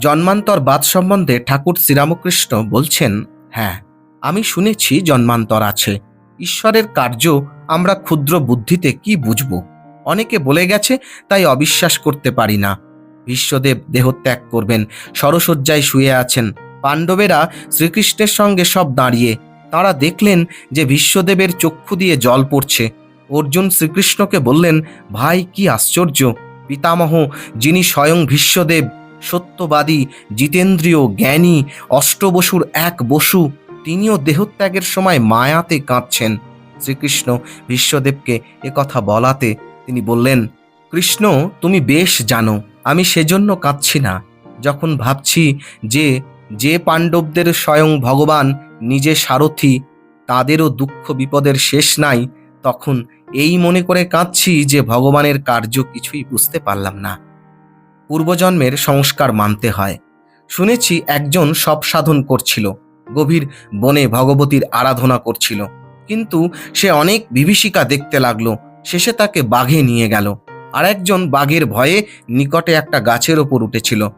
জন্মান্তর বাদ সম্বন্ধে ঠাকুর শ্রীরামকৃষ্ণ বলছেন হ্যাঁ আমি শুনেছি জন্মান্তর আছে। ঈশ্বরের কার্য আমরা ক্ষুদ্র বুদ্ধিতে কি বুঝব? অনেকে বলে গেছে, তাই অবিশ্বাস করতে পারি না। বিশ্বদেব দেহত্যাগ করবেন, সরসজ্জায় শুয়ে আছেন। পাণ্ডবেরা শ্রীকৃষ্ণের সঙ্গে সব দাঁড়িয়ে, তারা দেখলেন যে বিশ্বদেবের চক্ষু দিয়ে জল পড়ছে। অর্জুন শ্রীকৃষ্ণকে বললেন, ভাই, কি আশ্চর্য! পিতামহ, যিনি স্বয়ং বিশ্বদেব সত্যবাদী জিতেন্দ্রীয় জ্ঞানী অষ্টবসুর এক বসু, তিনিও দেহত্যাগের সময় মায়াতে কাঁদছেন। শ্রীকৃষ্ণ বিশ্বদেবকে কথা বলাতে তিনি বললেন, কৃষ্ণ, তুমি বেশ জানো, আমি সেজন্য কাঁদছি না। যখন ভাবছি যে যে পাণ্ডবদের স্বয়ং ভগবান নিজে সারথি, তাদেরও দুঃখ বিপদের শেষ নাই, তখন এই মনে করে কাঁদছি যে ভগবানের কার্য কিছুই বুঝতে পারলাম না। পূর্বজন্মের সংস্কার মানতে হয়। শুনেছি একজন সব সাধন করছিল, গভীর বনে ভগবতীর আরাধনা করছিল। কিন্তু সে অনেক বিভীষিকা দেখতে লাগল, শেষে তাকে বাঘে নিয়ে গেল। আর একজন বাঘের ভয়ে নিকটে একটা গাছের ওপর উঠেছিল।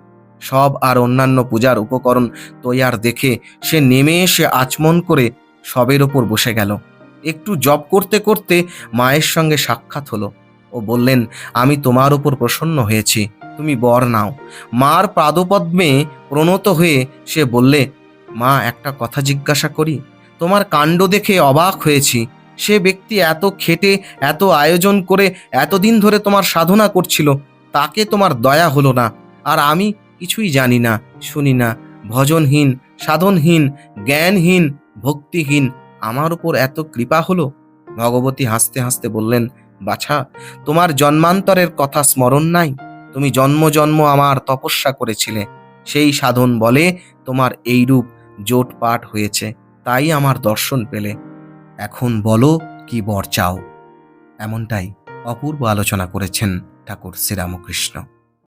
সব আর অন্যান্য পূজার উপকরণ তৈয়ার দেখে সে নেমে এসে আচমন করে সবের ওপর বসে গেল। একটু জব করতে করতে মায়ের সঙ্গে সাক্ষাৎ হলো ও বললেন, আমি তোমার উপর প্রসন্ন হয়েছি। তুমি বর নাও। মার পাদপদ্মে প্রণত হয়ে সে বললে, মা, একটা কথা জিজ্ঞাসা করি। তোমার কাণ্ড দেখে অবাক হয়েছি। সে ব্যক্তি এত খেটে, এত আয়োজন করে, এতদিন ধরে তোমার সাধনা করছিল, তাকে তোমার দয়া হলো না। আর আমি কিছুই জানি না, শুনি না। ভজনহীন, সাধনহীন, জ্ঞানহীন, ভক্তিহীন, আমার উপর এত কৃপা হলো? ভগবতী হাসতে হাসতে বললেন, বাছা, তোমার জন্মান্তরের কথা স্মরণ নাই? তুমি জন্ম জন্ম আমার তপস্যা করেছিলে। সেই সাধন বলে তোমার এই রূপ জোট পাঠ হয়েছে, তাই আমার দর্শন পেলে। এখন বলো কি বর চাও? এমনটাই অপূর্ব আলোচনা করেছেন ঠাকুর শ্রীরামকৃষ্ণ।